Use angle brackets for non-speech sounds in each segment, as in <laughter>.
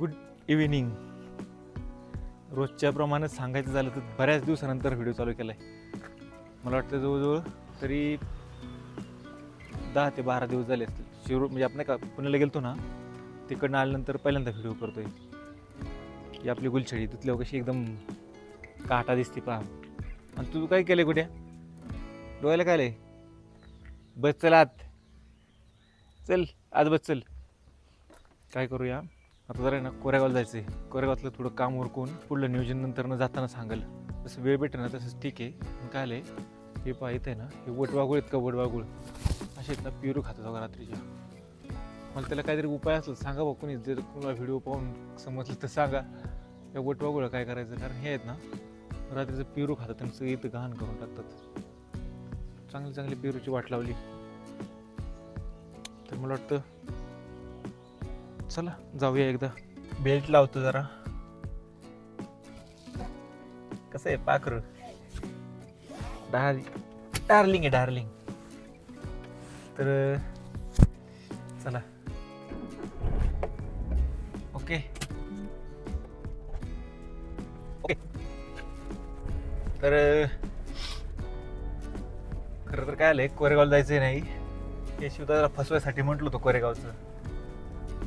Good evening. रोजच्या प्रमाणे सांगायचं झालं तर बऱ्याच दिवसानंतर व्हिडिओ चालू केला आहे मला वाटतं जवळजवळ तरी दहा ते बारा दिवस झाले असतील. शिरू म्हणजे आपण का पुण्याला गेलतो ना तिकडनं आल्यानंतर पहिल्यांदा व्हिडिओ करतोय. ही आपली गुलछडी तिथल्या कशी एकदम काटा दिसते पहा. आणि तू काय केलं कुठे डोळ्याला काय आलं बस चल आत. चल आज बस चल. काय करूया? आता जरा आहे ना कोरेगावला जायचं आहे कोरेगावातलं थोडं काम उरकून पुढलं नियोजन नंतर न जाताना सांगाल तसं वेळ भेटेल ना तसंच ठीक आहे. पण काय आलं आहे हे पहा इथं आहे ना हे वटवागुळ आहेत का वटवागुळ असे आहेत ना पिरू खातात बघा रात्रीच्या. मला त्याला काहीतरी उपाय असेल सांगा बघ कोणी जर कोणाला व्हिडिओ पाहून समजलं तर सांगा. या वटवागुळ काय करायचं? कारण हे आहेत ना रात्रीचं पेरू खातात त्यांचं इथं घाण करून टाकतात. चांगली चांगली पेरूची वाट लावली. तर मला वाटतं चला जाऊया एकदा. बेल्ट लावतो जरा. कसं आहे पाखर? डार डार्लिंग आहे डार्लिंग तर चला. ओके ओके तर खरं तर काय आलंय कोरेगावला जायचंय नाही. हे शिवदाला फसवायसाठी म्हटलं होतं कोरेगावचं.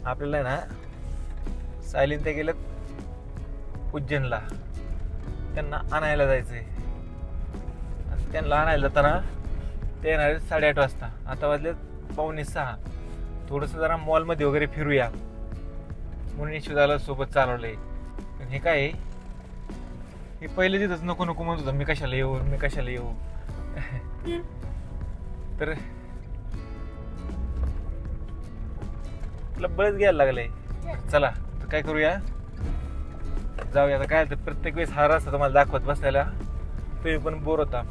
आपल्याला ना सायलीन ते गेलं उज्जैनला. त्यांना आणायला जायचं आणि त्यांना आणायला जाताना ते येणार आहेत साडेआठ वाजता. आता वाजले पावणे सहा. थोडंसं जरा मॉलमध्ये वगैरे फिरूया. म्हणून शिवदाला सोबत चालवलंय पण हे काय हे पहिले तिथंच नको नको म्हणत होतं मी कशाला येऊ मी कशाला येऊ? <laughs> तर तुला बळच घ्यायला लागले चला तर काय करूया? जाऊया. आता काय तर प्रत्येक वेळेस हा रस्ता तुम्हाला दाखवत बसायला. तुम्ही पण बोर होता.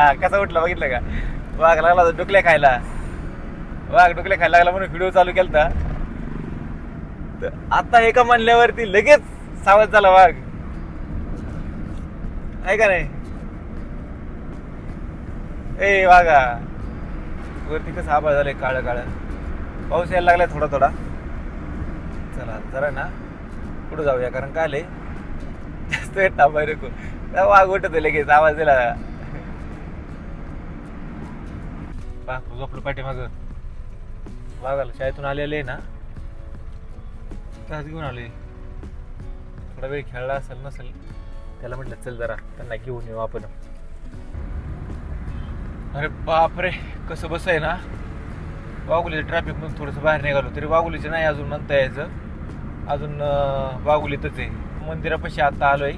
हा कसा उठला बघितलं का? वाघ लागला होता डुकल्या खायला. वाघ डुकल्या खायला लागला म्हणून व्हिडिओ चालू केलता. तर आता एका म्हणल्यावरती लगेच सावध झाला वाघ. आहे का नाही? ए वाघा. वरती कसं आभाळ झालंय काळं काळं. पाऊस यायला लागलाय थोडा थोडा. चला जरा ना. पुढे जाऊया कारण काय आले जास्त येत थांबाय नको. वाघ उठत लगेच आवाज दिला. पाहतो झोपलं पाठीमाग. वाघाला शाळेतून आलेले ना तास घेऊन आले थोडा वेळ खेळला असेल नसेल त्याला म्हटलं चल जरा त्यांना घेऊन येऊ आपण. अरे बापरे कसं बस आहे ना. वाघुलीचं ट्रॅफिक मधून थोडंसं बाहेर निघालो तरी वाघुलीचं नाही अजून म्हणता यायचं. अजून वाघुलीतच आहे. मंदिरापाशी आता आलोय.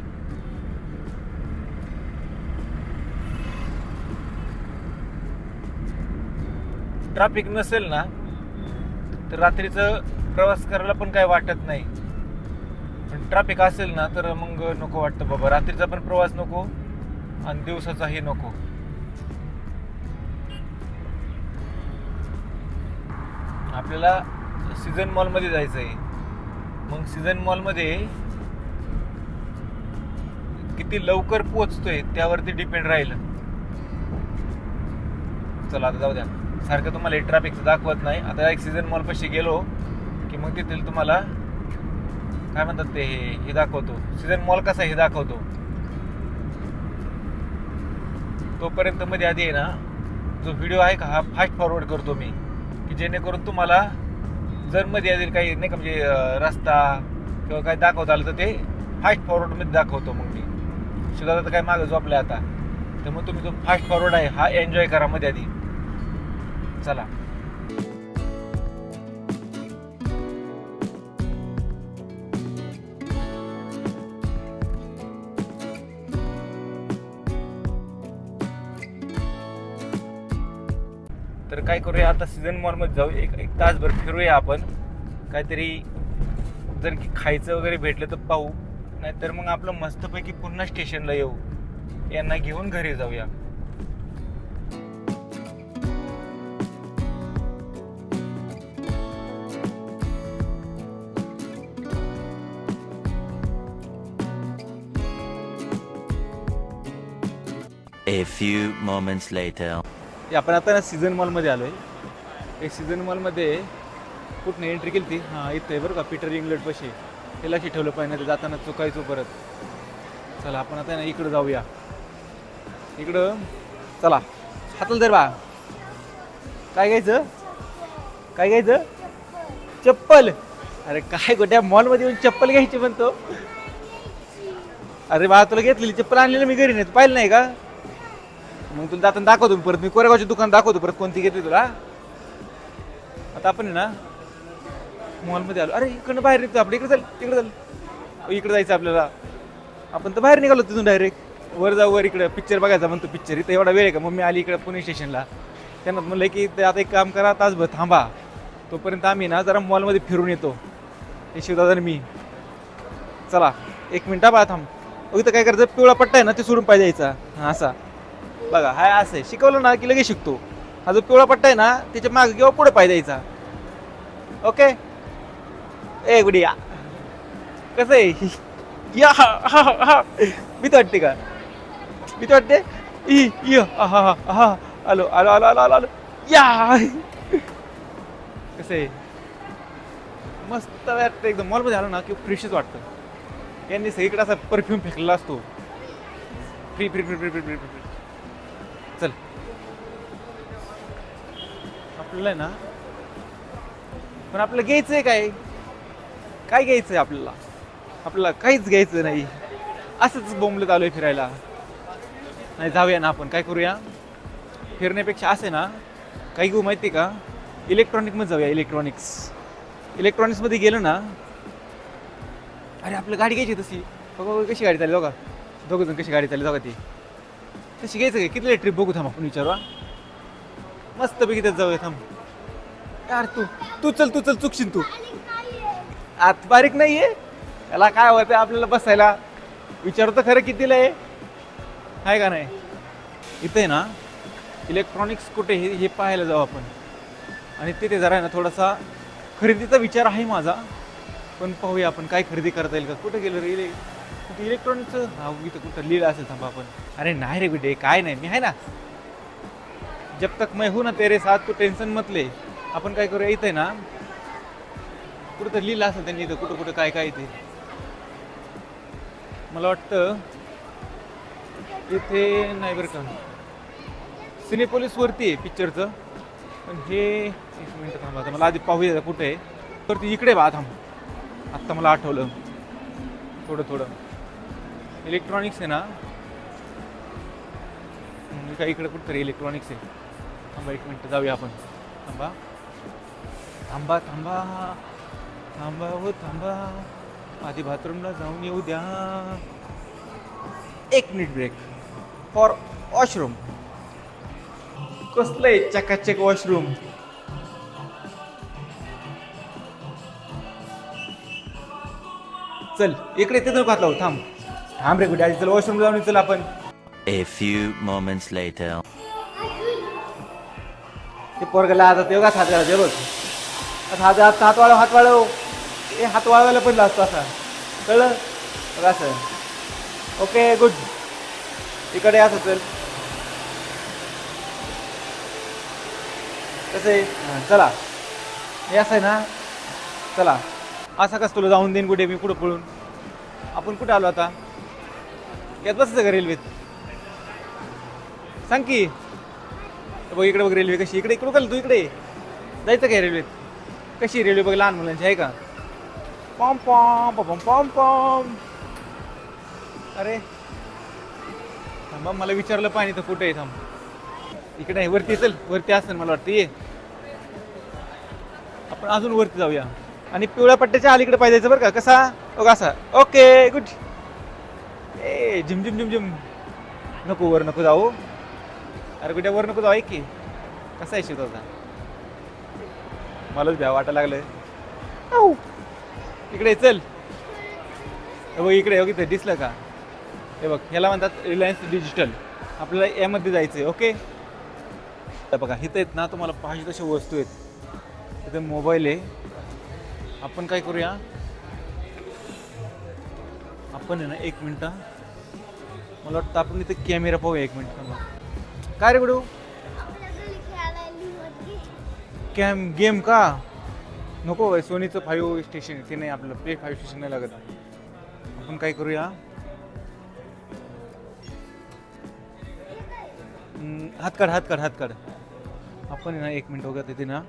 ट्रॅफिक नसेल ना तर रात्रीचं प्रवास करायला पण काय वाटत नाही. पण ट्रॅफिक असेल ना तर मग नको वाटतं बाबा. रात्रीचा पण प्रवास नको आणि दिवसाचाही नको. आपल्याला सीझन मॉलमध्ये जायचं आहे मग सीझन मॉलमध्ये किती लवकर पोचतोय त्यावरती डिपेंड राहील. चला आता जाऊ द्या. सारखं तुम्हाला ट्रॅफिकचं दाखवत नाही. आता एक सीझन मॉलपाशी गेलो की मग तिथे तुम्हाला काय म्हणतात ते हे हे दाखवतो. सीझन मॉल कसा हे दाखवतो. तोपर्यंत मध्ये आधी आहे ना जो व्हिडिओ आहे का हा फास्ट फॉरवर्ड करतो मी. की जेणेकरून तुम्हाला जर मध्ये आधी काही नाही का म्हणजे रस्ता किंवा काय दाखवता आलं तर ते फास्ट फॉरवर्डमध्ये दाखवतो मग मी. सुद्धा तर काय मागं झोपलं आता. त्यामुळे तुम्ही जो फास्ट फॉरवर्ड आहे हा एन्जॉय करा मध्ये आधी. चला. तर काय करूया आता सीझन मॉलमध्ये जाऊ. एक एक तासभर फिरूया आपण. काहीतरी जर की खायचं वगैरे भेटलं तर पाहू. नाहीतर मग आपलं मस्तपैकी पुन्हा स्टेशनला येऊ. यांना घेऊन घरी जाऊया. A few moments later. हे आपण आता ना सीझन मॉलमध्ये आलो आहे सीझन मॉलमध्ये कुठनं एंट्री केली ती हां इथं आहे बरं का पीटर इंग्लंड पशी. हे लक्ष ठेवलं पाहिजे नाही तर जाताना चुकायचो परत. चला आपण आता ना इकडं जाऊया. इकडं चला. हातल तर बा. काय घ्यायचं? काय घ्यायचं? चप्पल. अरे काय गोट्या मॉलमध्ये येऊन चप्पल घ्यायची म्हणतो. अरे बा तुला घेतलेली चप्पल आणलेलं मी घरी नाही पाहिलं नाही का? मग तुला जाताना दाखवतो मी परत. मी कोरेगावचे दुकान दाखवतो परत कोणती घेतली तुला. आता आपण आहे ना मॉलमध्ये आलो. अरे इकडनं बाहेर निघतो आपलं इकडे चाल तिकडे चाल. अहो, इकडे जायचं आपल्याला. आपण तर बाहेर निघालो तिथून डायरेक्ट वर जाऊ वर इकडं. पिक्चर बघायचा म्हणतो पिक्चर इथं एवढा वेळ आहे का? मम्मी आली इकडे पुणे स्टेशनला त्यांना म्हणलं की ते आता एक काम करा तासभर थांबा. तोपर्यंत आम्ही ना जरा मॉलमध्ये फिरून येतो. हे शिवदादा मी. चला एक मिनटा बा थांब. इथं काय करायचं? पिवळा पट्टा आहे ना ते सोडून पाहिजे यायचा हां असा. बघा हाय असं आहे. शिकवलं ना की लगेच शिकतो. हा जो पिवळा पट्टा आहे ना त्याच्यामागे किंवा पुढे पाय द्यायचा. ओके ए गुडिया कसं आहे? <laughs> या हा हा हा. भीती वाटते का? भीती वाटते? ई य हा हा हा आलो आलो आलो आलो आलो आलो. या. कसं आहे? मस्त वाटतं एकदम. मॉलमध्ये झालं ना की फ्रेशच वाटतं. यांनी सगळीकडे असा परफ्यूम फेकलेला असतो. Free free free free free free free चल. आपल्याला आहे ना पण आपलं घ्यायचं आहे काय? काय घ्यायचं आहे आपल्याला? आपल्याला काहीच घ्यायचं नाही. असंच बोंबलत आलोय फिरायला. नाही जाऊया ना आपण. काय करूया? फिरण्यापेक्षा असे ना काही घेऊ माहिती आहे का? इलेक्ट्रॉनिकमध्ये जाऊया इलेक्ट्रॉनिक्स. इलेक्ट्रॉनिक्समध्ये गेलं ना अरे आपलं गाडी घ्यायची तशी. बघा कशी गाडी चालली बघा. दोघं जण कशी गाडी चालली बघा ती. तशी घ्यायचं काय किती ट्रिप बघू थांब आपण विचारू मस्तपैकी मस्त पैकी त्यात जाऊया थांब. यार तू तू चल तू चल चुकशील तू. आत बारीक नाही आहे त्याला काय होतं आपल्याला बसायला? विचारतो खरं कितीला आहे? आहे का नाही? इथे आहे ना इलेक्ट्रॉनिक्स कुठे हे हे पाहायला जाऊ आपण. आणि तिथे जरा आहे ना थोडासा खरेदीचा विचार आहे माझा. पण पाहूया आपण काय खरेदी करता येईल का? कुठे गेलो रे इले? कुठे इलेक्ट्रॉनिकचं हा इथं कुठं लिहिलं असेल थांबा आपण. अरे नाही रे बिडे काय नाही मी आहे ना. जब तक मैं हूं ना तेरे साथ तू टेन्शन मतले आपण काय करूया आहे ना. कुठं तर लिहिलं असेल त्यांनी इथं कुठं कुठं काय काय ते. मला वाटतं इथे नाही बरं का. सिनेपोलिस आहे पिक्चरचं पण हे एक मिनटं थांबा मला आधी पाहूया कुठे आहे. तर ती इकडे बा थांब. आत्ता मला आठवलं. थोडं थोडं. इलेक्ट्रॉनिक्स आहे ना? हम्म, इकडे कुठंतरी इलेक्ट्रॉनिक्स आहे. थांबा एक मिनटं जाऊया आपण. थांबा. थांबा थांबा. थांबा हो थांबा. आधी बाथरूमला जाऊन येऊ द्या. एक मिनिट ब्रेक फॉर वॉशरूम कसलं आहे चकाचक वॉशरूम चल इकडे तिथं नको घातला थांब. थांब रे कुठे आधी चल वॉशरूम जाऊन चल आपण. A few moments later. ते पोरगला आता ते बघा हात घालायचे बघ आता हात हात हात वाळव हात वाळव हे हात वाळवायला पण असतो असा. कळलं? बघ असं. ओके गुड इकडे असं चल. कसं आहे? हां, चला. हे असं आहे ना? चला. असा कसं तुला जाऊन देईन कुठे? मी कुठं पळून? आपण कुठे आलो आता? यात बसायचं का रेल्वेत? सांग की. बघ इकडे बघ रेल्वे कशी. इकडे इकडे का तू इकडे. जायचं काय रेल्वेत? कशी रेल्वे बघ लहान मुलांची आहे का? पॉम पॉम पॉम पॉम पॉम. अरे थांबा मला विचारलं पाणी तर कुठे आहे थांब. इकडे आहे वरती चल वरती असेल मला वाटतं ये. आपण अजून वरती जाऊया. आणि पिवळ्या पट्ट्याच्या अलीकडे पाहिजे बरं का कसा? ओ असा. ओके गुड ए झिम झिम झिम झिम. नको वर नको जाऊ. अरे कुठे वर नको जाऊ ऐक की. कसा आहे शिवता मलाच भ्या वाटायला लागलं. इकडे चल. हे बघ इकडे बघ इथे दिसलं का? हे बघ ह्याला म्हणतात रिलायन्स डिजिटल आपल्याला यामध्ये जायचं आहे ओके? तर बघा इथं आहेत ना तुम्हाला पाहिजे तशा वस्तू आहेत. इथे मोबाईल आहे. आपण काय करूया? आपण आहे ना एक मिनटं मला वाटतं आपण इथे कॅमेरा पाहूया एक मिनिट काय रे गुडू? कॅम गेम का? नको बाई, सोनीचं फाईव्ह स्टेशन ते नाही आपलं प्ले फाईव्ह स्टेशन नाही लागत. आपण काय करूया? हात काढ हात काढ हात काढ. आपण आहे ना एक मिनिट वगैरे तिथे ना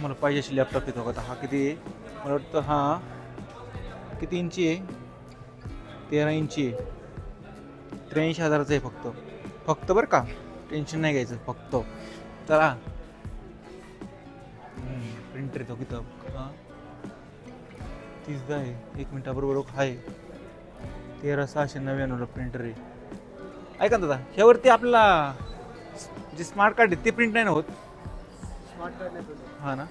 मला पाहिजे अशी लॅपटॉप येतो का हा किती आहे? मला वाटतं हा किती इंची आहे? तेरा इंची आहे. त्र्याऐंशी हजाराचं आहे फक्त. फक्त बरं का? टेन्शन नाही घ्यायचं फक्त. चला. प्रिंटर येतो किती हां. तीसदा आहे. एक मिनटाबरोबर आहे. तेरा सहाशे नव्याण्णवला प्रिंटर आहे. ऐका दादा ह्यावरती आपल्याला जे स्मार्ट कार्ड आहे ते प्रिंट नाही ना होत? स्मार्ट कार्ड नाही. हा ना?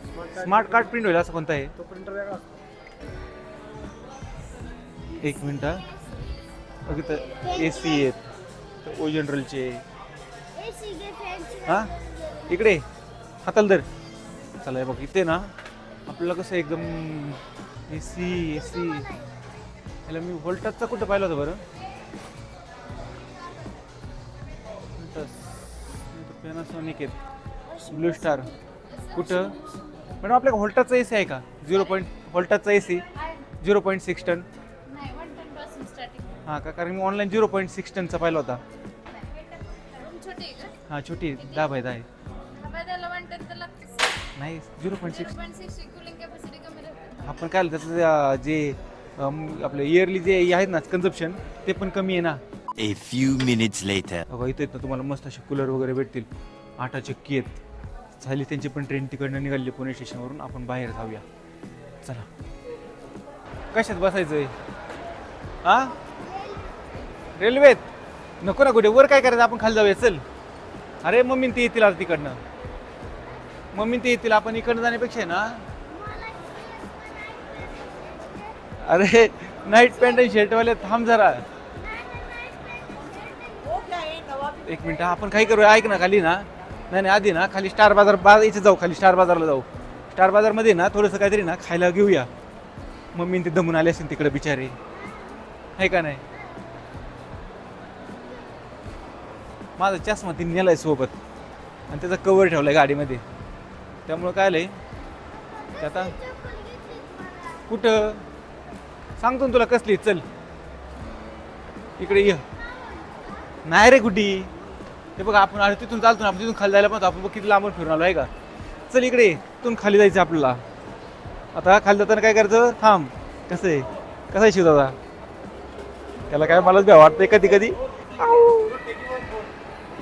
स्मार्ट कार्ड प्रिंट होईल असं कोणतं आहे? तो प्रिंटर वेगळा एक मिनिट. बघ इथं ए सी आहेत. ओ जनरलचे हा? इकडे. हाताल दर चला आहे बघ इथे ना आपल्याला कसं एकदम ए सी ए सी ह्याला मी व्होल्टासचा कुठं पाहिलं होतं बरं? पॅनासॉनिक आहेत. ब्लू स्टार कुठं? मॅडम आपल्या व्होल्टाचा ए सी आहे का? Zero point व्होल्टाचा A C zero point six ton हां का कारण मी ऑनलाईन झिरो पॉईंट सिक्स टनचा पाहिला होता. रूम छोटी आहे का? हां छोटी दहा बाय दहा आहे. हवा त्याला वन टेन तर लागतेच नाही zero point six point six cooling capacity कमी राहते आपण काय त्याचं अं, जे अं, आपलं इयरली जे आहेत ना कन्झप्शन ते पण कमी आहे ना. A few minutes later. इथं आहेत ना तुम्हाला मस्त असे कूलर वगैरे भेटतील. आटा चक्की आहेत. झाली त्यांची पण ट्रेन तिकडनं निघाली पुणे स्टेशनवरून आपण बाहेर जाऊया. चला. कशात बसायचं आहे हा रेल्वेत. नको ना कुठे वर काय करायचं? आपण खाली जाऊया चल. अरे मम्मी ते येतील आता तिकडनं. मम्मी ते येतील आपण इकडनं जाण्यापेक्षा आहे ना? अरे नाईट पॅन्ट आणि शर्टवाले थांब जरा. एक मिनिट आपण काही करूया ऐक ना खाली ना. नाही नाही आधी ना खाली स्टार बाजार बाजार इथे जाऊ खाली स्टार बाजारला जाऊ. स्टार बाजारमध्ये ना थोडंसं काहीतरी ना खायला घेऊया. मम्मी ते दमून आले असेल तिकडे बिचारे. आहे का नाही? माझा चष्मा तिने नेलाय सोबत. आणि त्याचा कवर ठेवलाय गाडीमध्ये. त्यामुळं काय आलं आहे आता कुठं? सांगतो ना तुला कसली चल. इकडे ये. नाही रे कुठी? ते बघ आपण अरे तिथून चालतो ना आपण तिथून खाली जायला पण आपण बघ किती लांबून फिरून आलो आहे का? चल इकडे तिथून खाली जायचं आपल्याला. आता खाली जाताना काय करायचं? थांब. कसं आहे? कसं आहे शिव दादा? त्याला काय मलाच भ्या वाटतंय कधी कधी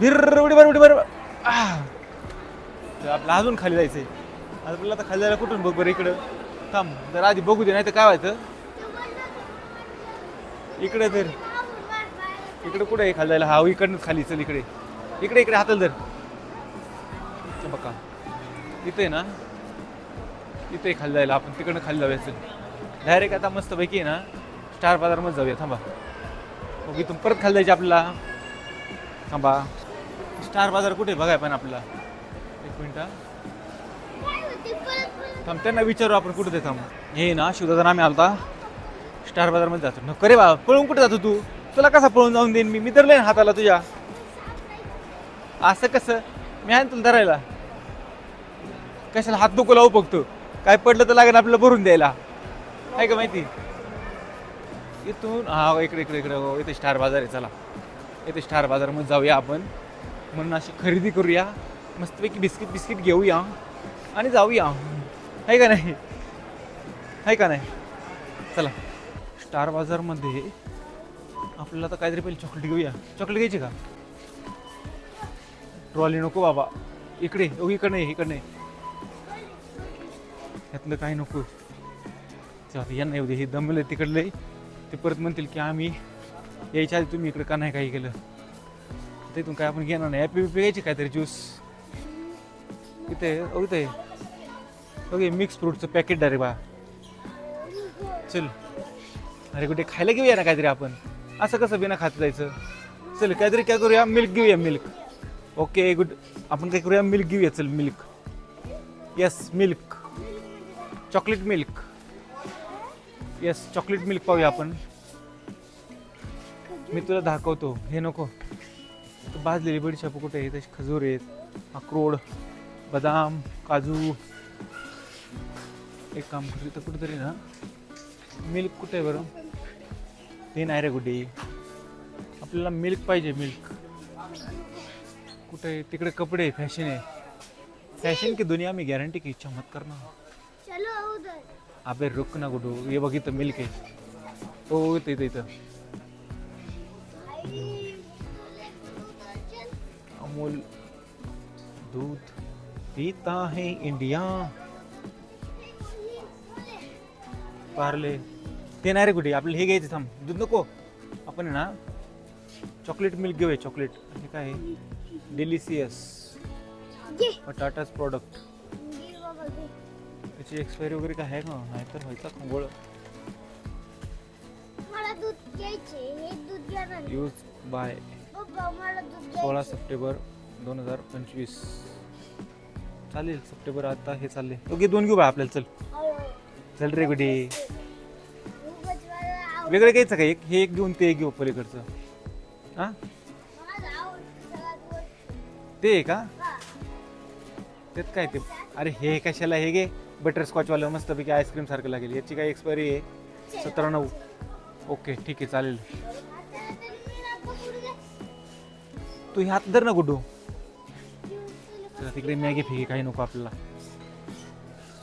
भिर उडी बर उडी बर आपलं अजून खाली जायचंय. आता आपल्याला आता खाली जायला कुठून बघ बरं इकडं? थांब जर आधी बघू दे नाही तर काय व्हायचं? इकडे तर इकडे कुठे आहे खाली जायला? हा इकडनं खाली चल इकडे. इकडे इकडे हातल धर. बघा. इथे आहे ना इथे आहे खाली जायला आपण तिकडनं खाली जाऊयाचं डायरेक्ट आता मस्त पैकी आहे ना स्टार बाजारमध्ये जाऊया थांबा. मग इथून परत खाली जायचे आपल्याला. थांबा. स्टार बाजार कुठे बघाय पण आपला एक मिनिट थांब त्यांना विचारू आपण कुठे ते थांब. हे ना शिवदादा आम्ही आलता. स्टार बाजारमध्ये जातो. नको रे बा पळून कुठे जातो तू? तुला कसा पळून जाऊन देईन मी? मी धरले ना हाताला तुझ्या. असं कसं? मी आहे ना तुला धरायला. कशाला हात दुखू लावू बघतो काय पडलं तर लागेल आपल्याला भरून द्यायला. आहे का माहिती? इथून हा इकडे इकडे इकडे हो, इथे स्टार बाजार आहे. चला. इथे स्टार बाजारमध्ये जाऊया आपण. म्हणून अशी खरेदी करूया. मस्तपैकी बिस्किट बिस्किट घेऊया. आणि जाऊया. आहे का नाही? आहे का नाही? चला. स्टार बाजारमध्ये आपल्याला आता काहीतरी पहिले चॉकलेट घेऊया. चॉकलेट घ्यायची का? ट्रॉली नको बाबा. इकडे ओ इकडे नाही इकडे नाही यातलं काही नको. या आता यांना येऊ दे. हे दमले तिकडले. ते परत म्हणतील की आम्ही यायच्या आधी तुम्ही इकडे का नाही काही केलं? तिथून काय आपण घेणार नाही. ॲपी बिपी घ्यायची काहीतरी ज्यूस इथे ओके इथे. ओके मिक्स फ्रूटचं पॅकेट डायरेक्ट बा. चल. अरे कुठे खायला घेऊया ना काहीतरी आपण. असं कसं बिना खात जायचं? चल काहीतरी काय करूया? मिल्क घेऊया मिल्क ओके गुड आपण काय करूया? मिल्क घेऊया चल milk yes milk chocolate milk yes chocolate milk पाहूया आपण. मी तुला दाखवतो. हे नको. भाजलेली बडीशाप कुठे आहे? तशी खजूर आहेत अक्रोड बदाम काजू. एक काम करू तर कुठेतरी ना मिल्क कुठे आहे बरं? ते नाही रे गुड्डी. आपल्याला मिल्क पाहिजे मिल्क. कुठे आहे? तिकडे कपडे फॅशन आहे. फॅशन की दुनिया में गॅरंटी की इच्छा मत करना चलो उधर. अबे रुक ना गुडू ये बघ इथं मिल्क आहे. हो इथं इथं इथं. अमूल दूध पीता है इंडिया। पार्ले। ते नाही रे कुठे? आपल्याला हे घ्यायचं थांब. दूध नको. आपण आहे ना चॉकलेट मिल्क घेऊया चॉकलेट हे काय डिलिशियस बटाटाच प्रॉडक्ट त्याची एक्सपायरी वगैरे काय आहे का? नाहीतर व्हायचा खंगोळ. हे यूज बाय सोळा सप्टेंबर दोन हजार पंचवीस. चालेल सप्टेंबर आता हे चालले ओके दोन घेऊ बा आपल्याला चल. चल रे गुडी. वेगळं घ्यायचं का एक? हे एक घेऊन ते एक घेऊ पलीकडचं. हा? ते आहे का त्यात काय ते? अरे हे कशाला हे घे? बटरस्कॉचवालं मस्तपैकी आईस्क्रीम सारखं लागेल. याची काय एक्सपायरी आहे? सतरा नऊ. ओके ठीक आहे चालेल. तू ह्यात हात धर ना गुड्डू. तिकडे मॅगी फिगी काही नको आपल्याला.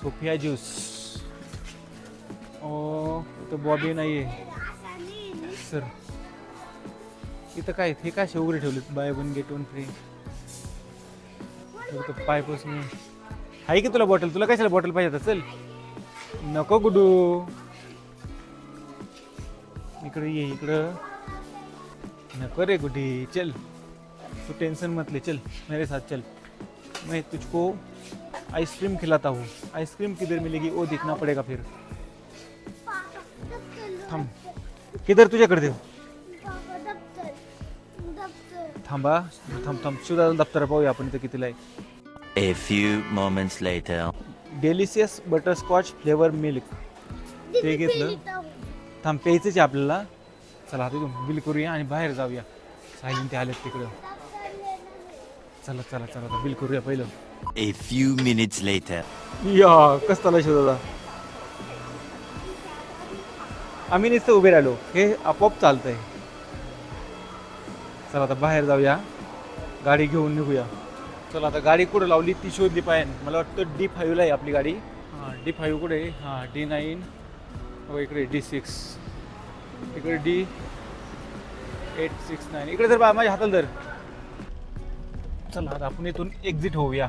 Sofia juice. ओ इथं बॉबी नाही आहे सर. इथं काय हे काय शेवगरी ठेवले buy one get one free इथं नाही आहे की तुला बॉटल तुला कशाला बॉटल पाहिजे आता? चल. नको गुडू. इकडे ये इकडं. नको रे गुडी. चल. तू टेन्शन मतले चल. मेरे साथ चल. मैं तुझको आइसक्रीम खिलाता हूँ आइसक्रीम किधर मिलेगी वो देखना पड़ेगा फिर. थांब किधर तुझ्याकडे देऊ. थांबा थांब थांब सुद्धा दप्तर पाहूया आपण इथं कितीला आहे A few moments later. Delicious butterscotch flavour milk ते घेतलं. थांब प्यायचंच आहे आपल्याला चला आता इथून बिल करूया आणि बाहेर जाऊया सायलीन ते आलेत तिकडं. चला चला चला आता बिल करूया पहिलं. A few minutes later. या कस चालू शोधा आम्ही नुसतं उभे राहिलो. हे आपोआप चालतंय. चला आता बाहेर जाऊया. गाडी घेऊन निघूया. चला आता गाडी कुठं लावली ती शोधली पाहिजे. मला वाटतं डी फाईव्हला आहे आपली गाडी. हां डी फाईव्ह कुठे आहे? हां डी नाईन हो इकडे डी सिक्स इकडे डी एट सिक्स नाईन इकडे जर बा माझ्या हाताला धर. चला आता आपण इथून एक्झिट होऊया.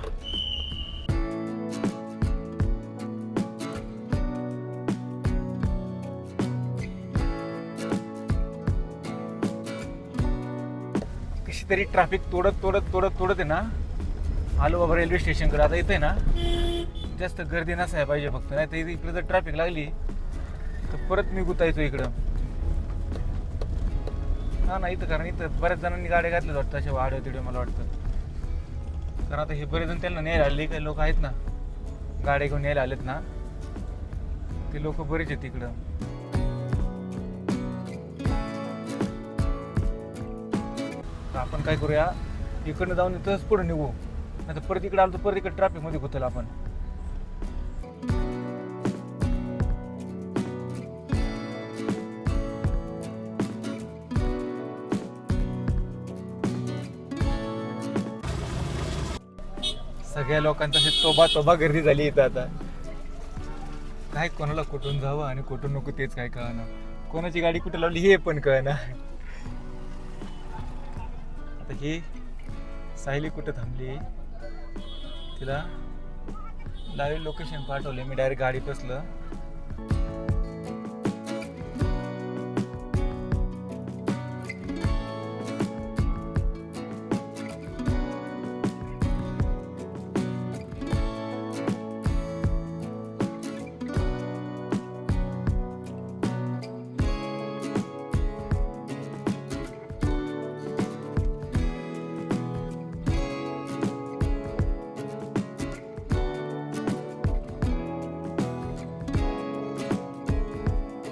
कशी तरी ट्रॅफिक तोडत तोडत तोडत तोडत आहे ना आलो बाबा रेल्वे स्टेशनकडे आता येते ना जास्त गर्दी नसाय पाहिजे फक्त. नाही तर इकडे जर ट्रॅफिक लागली तर परत मी गुतायचो इकडं. हा नाही इथं कारण इथं बऱ्याच जणांनी गाड्या घातल्यात वाटतं अशा वाढव तिकडे मला वाटतं. कारण आता हे बरेच जण त्यांना न्यायला आले काही लोक आहेत ना गाड्या घेऊन न्यायला आलेत ना ते लोक बरेच आहेत तिकडं तर आपण काय करूया इकडनं जाऊन इथंच पुढे निघू. नाही तर परत इकडे आलो तर परत इकडे ट्रॅफिकमध्ये गुतल आपण. सगळ्या लोकांचा अशी तोबा तोबा गर्दी झाली इथं आता. काय कोणाला कुठून जावं आणि कुठून नको तेच काय कळणं कोणाची गाडी कुठे लावली हे पण कळणार आता ही सायली कुठं थांबली? तिला लाईव्ह लोकेशन पाठवले मी डायरेक्ट गाडी बसलं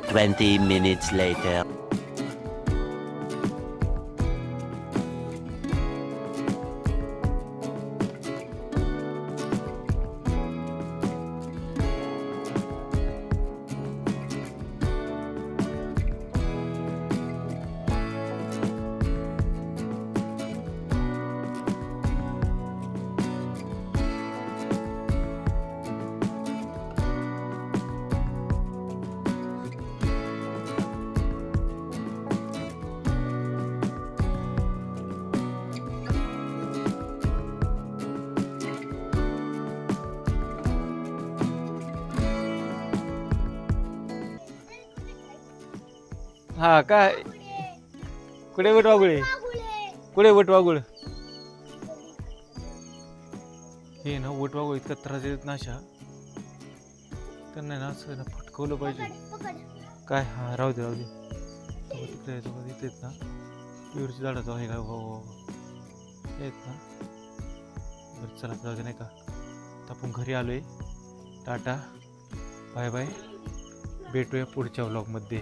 Twenty minutes later. हा काय? कुठे वट वागुळे कुठे वट वागुळ हे ना वट वागुळ इतका त्रास देत ना अशा. त्यांना ना असं ना फटकवलं पाहिजे. काय? हा राहू दे राहू दे. तो तिकडे आहे, तो आहेत ना. पिवरची झाडाचं आहे काय हो हो आहेत ना. बरं चला जाऊ दे नाही का? आता आपण घरी आलोय. टाटा. Bye bye. भेटूया पुढच्या व्लॉगमध्ये